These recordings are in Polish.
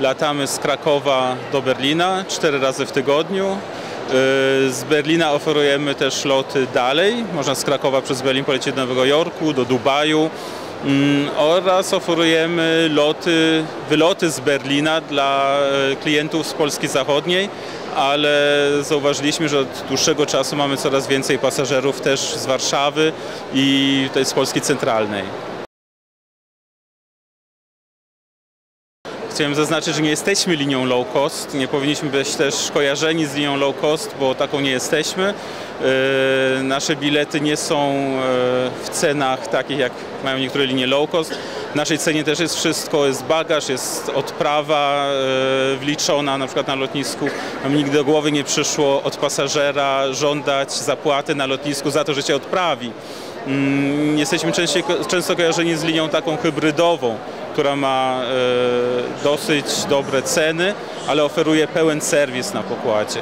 latamy z Krakowa do Berlina cztery razy w tygodniu. Y, Z Berlina oferujemy też loty dalej. Można z Krakowa przez Berlin polecieć do Nowego Jorku, do Dubaju. Mm, Oraz oferujemy loty, wyloty z Berlina dla e, klientów z Polski Zachodniej, ale zauważyliśmy, że od dłuższego czasu mamy coraz więcej pasażerów też z Warszawy i z Polski Centralnej. Chciałem zaznaczyć, że nie jesteśmy linią low cost, nie powinniśmy być też kojarzeni z linią low cost, bo taką nie jesteśmy. E, Nasze bilety nie są e, w cenach takich, jak mają niektóre linie low cost. W naszej cenie też jest wszystko, jest bagaż, jest odprawa e, wliczona na przykład na lotnisku. Nam nigdy do głowy nie przyszło od pasażera żądać zapłaty na lotnisku za to, że cię odprawi. Mm, Jesteśmy częściej, często kojarzeni z linią taką hybrydową, która ma e, dosyć dobre ceny, ale oferuje pełen serwis na pokładzie.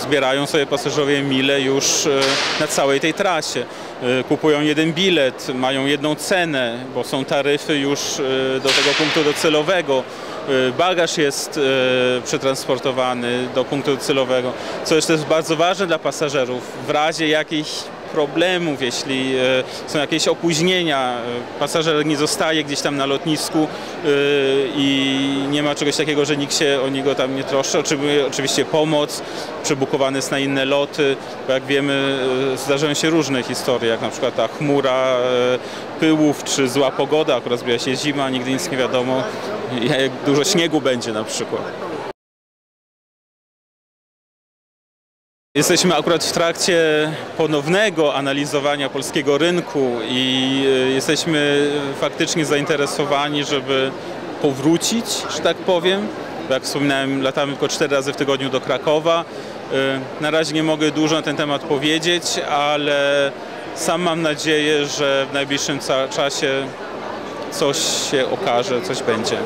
Zbierają sobie pasażerowie mile już e, na całej tej trasie. E, Kupują jeden bilet, mają jedną cenę, bo są taryfy już e, do tego punktu docelowego. Bagaż jest przetransportowany do punktu docelowego, co jest też bardzo ważne dla pasażerów. W razie jakichś problemów, jeśli e, są jakieś opóźnienia, e, pasażer nie zostaje gdzieś tam na lotnisku e, i nie ma czegoś takiego, że nikt się o niego tam nie troszczy. Oczywiście pomoc, przebukowany jest na inne loty, bo jak wiemy zdarzają się różne historie, jak na przykład ta chmura pyłów czy zła pogoda, akurat zbliża się zima, nigdy nic nie wiadomo, jak dużo śniegu będzie na przykład. Jesteśmy akurat w trakcie ponownego analizowania polskiego rynku i e, jesteśmy faktycznie zainteresowani, żeby powrócić, że tak powiem. Jak wspominałem, latamy tylko cztery razy w tygodniu do Krakowa. E, Na razie nie mogę dużo na ten temat powiedzieć, ale sam mam nadzieję, że w najbliższym czasie coś się okaże, coś będzie.